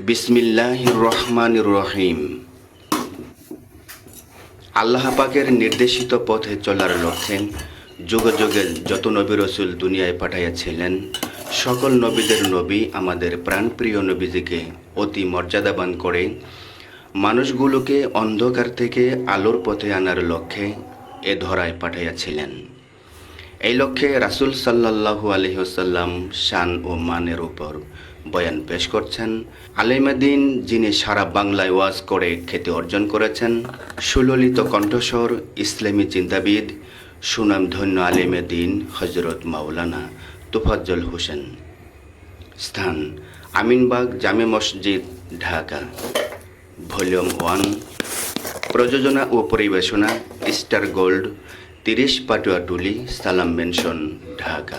বিসমিল্লাহ রহমান রহিম। আল্লাহ পাকের নির্দেশিত পথে চলার লক্ষ্যে যুগে যুগে যত নবী রসুল দুনিয়ায় পাঠাইয়াছিলেন, সকল নবীদের নবী আমাদের প্রাণপ্রিয় নবীজিকে অতি মর্যাদাবান করে মানুষগুলোকে অন্ধকার থেকে আলোর পথে আনার লক্ষ্যে এ ধরায় পাঠাইয়াছিলেন। এই লক্ষ্যে রাসুল সাল্লাহু আলহিহসাল্লাম শান ও মানের উপর বয়ান পেশ করছেন। আলিমাদিন যিনি সারা বাংলায় ওয়াজ করে খ্যাতি অর্জন করেছেন, সুললিত কণ্ঠস্বর, ইসলামী চিন্তাবিদ, সুনামধন্য আলিমেদিন হজরত মাওলানা তুফাজ্জল হোসেন। স্থান, আমিনবাগ, জামে মসজিদ, ঢাকা। ভলিউম ওয়ান, প্রযোজনা ও পরিবেশনা, স্টার গোল্ড, তিরিশ পাটুয়াটুলি সালাম মেনশন, ঢাকা।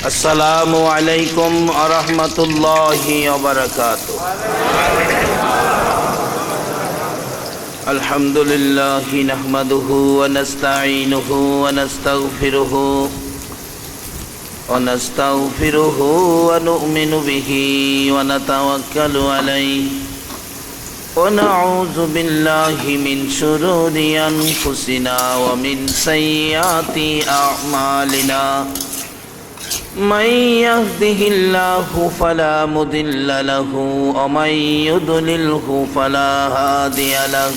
السلام عليكم ورحمة الله وبركاته الحمد لله نحمده ونستعينه ونستغفره ونستغفره ونؤمن به ونتوكل عليه ونعوذ بالله من شرور أنفسنا ومن سيئات أعمالنا من يهده الله فلا مضل له ومن يضلله فلا هادي له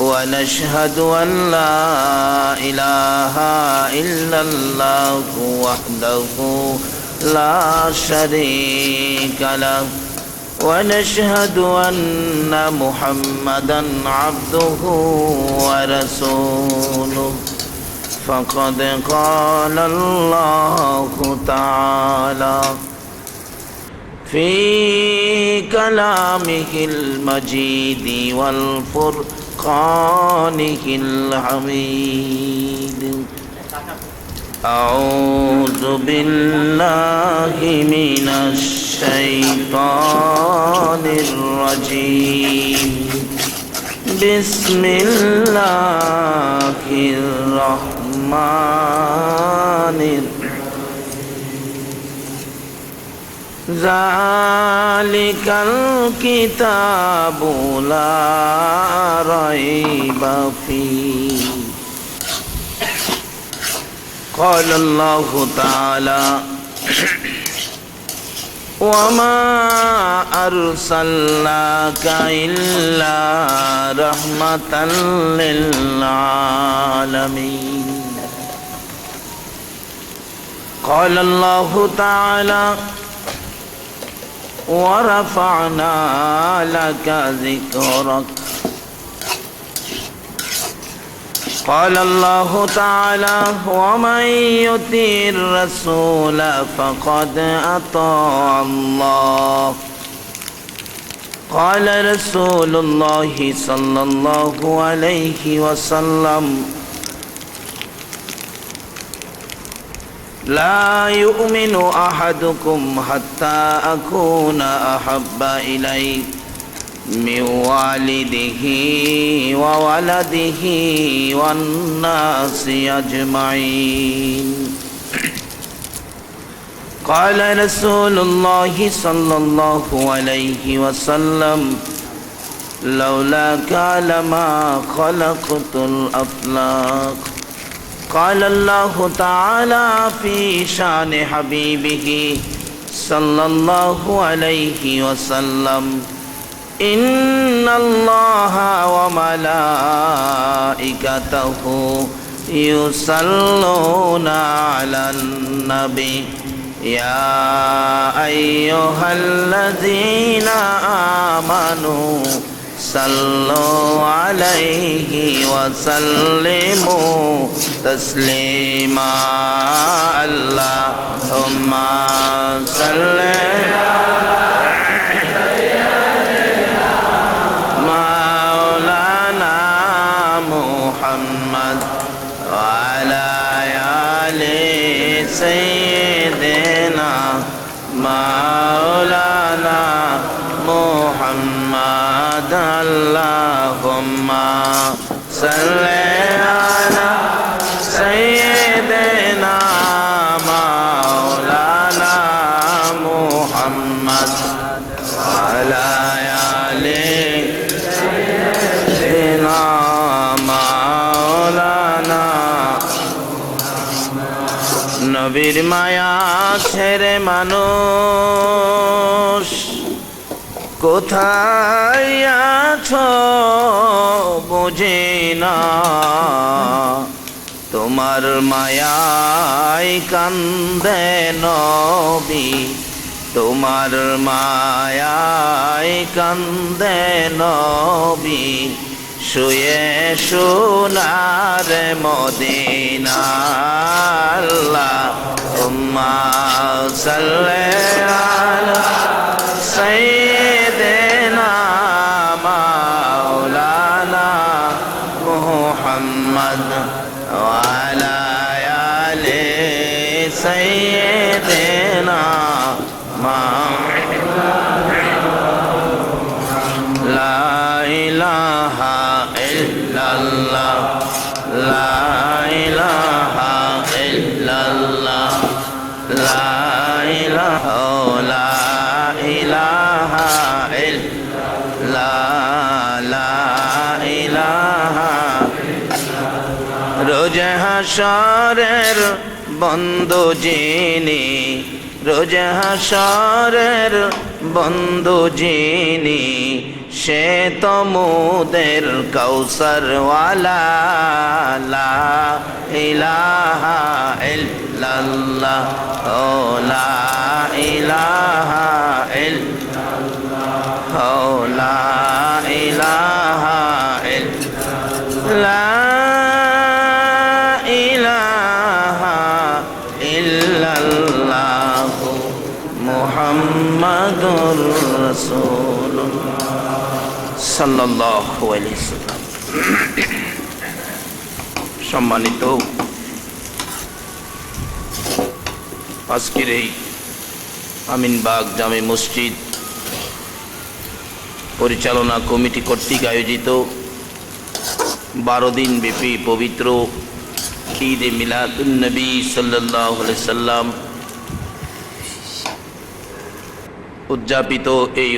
ونشهد أن لا إله إلا الله وحده لا شريك له ونشهد أن محمدا عبده ورسوله فقد قال الله تعالى في كلامه المجيد والفرقانه الحميد. أعوذ بالله من الشيطان الرجيم. بسم الله الرحمن ذلك الكتاب لا ريب فيه قال الله تعالى وما أرسلناك إلا رحمة للعالمين قال الله تعالى ورفعنا لك ذكرك. قال الله تعالى ومن يطيع الرسول فقد أطاع الله. قال رسول الله صلى الله عليه وسلم لا يؤمن أحدكم حتى أكون أحب إليه من والده وولده والناس أجمعين. قال رسول الله صلى الله عليه وسلم لولاك لما خلقت الأفلاق قال الله تعالى في شان حبيبه صلى الله عليه وسلم إن الله وملائكته يصلون على النبي. يا أيها الذين آمنوا صلوا عليه وسلموا تسليما اللهم صل محمد اللهم صل على سيدنا مولانا محمد وعلى آل سيدنا مولانا নবীর মায়া ছেড়ে মানুষ কোথায় আছো বুঝি না। তোমার মায়াই কান্দে নবী তোমার মায়াই কান্দে নবী। শুয়ে সোনার মদিনা আল্লাহ উম্মা সাল্লাল্লাহ আলা হাসরের বন্ধু যিনি, রোজ হাসরের বন্ধু যিনি, সে তো মুদের কৌসর ওয়ালা লা ইলাহা ইলাহা ইলাহা সম্মানিত আজকের এই আমিনবাগ জামে মসজিদ পরিচালনা কমিটি কর্তৃক আয়োজিত বারো দিন ব্যাপী পবিত্র ঈদ এ মিলাদুলনবী সাল্লাহ সাল্লাম উদযাপিত এই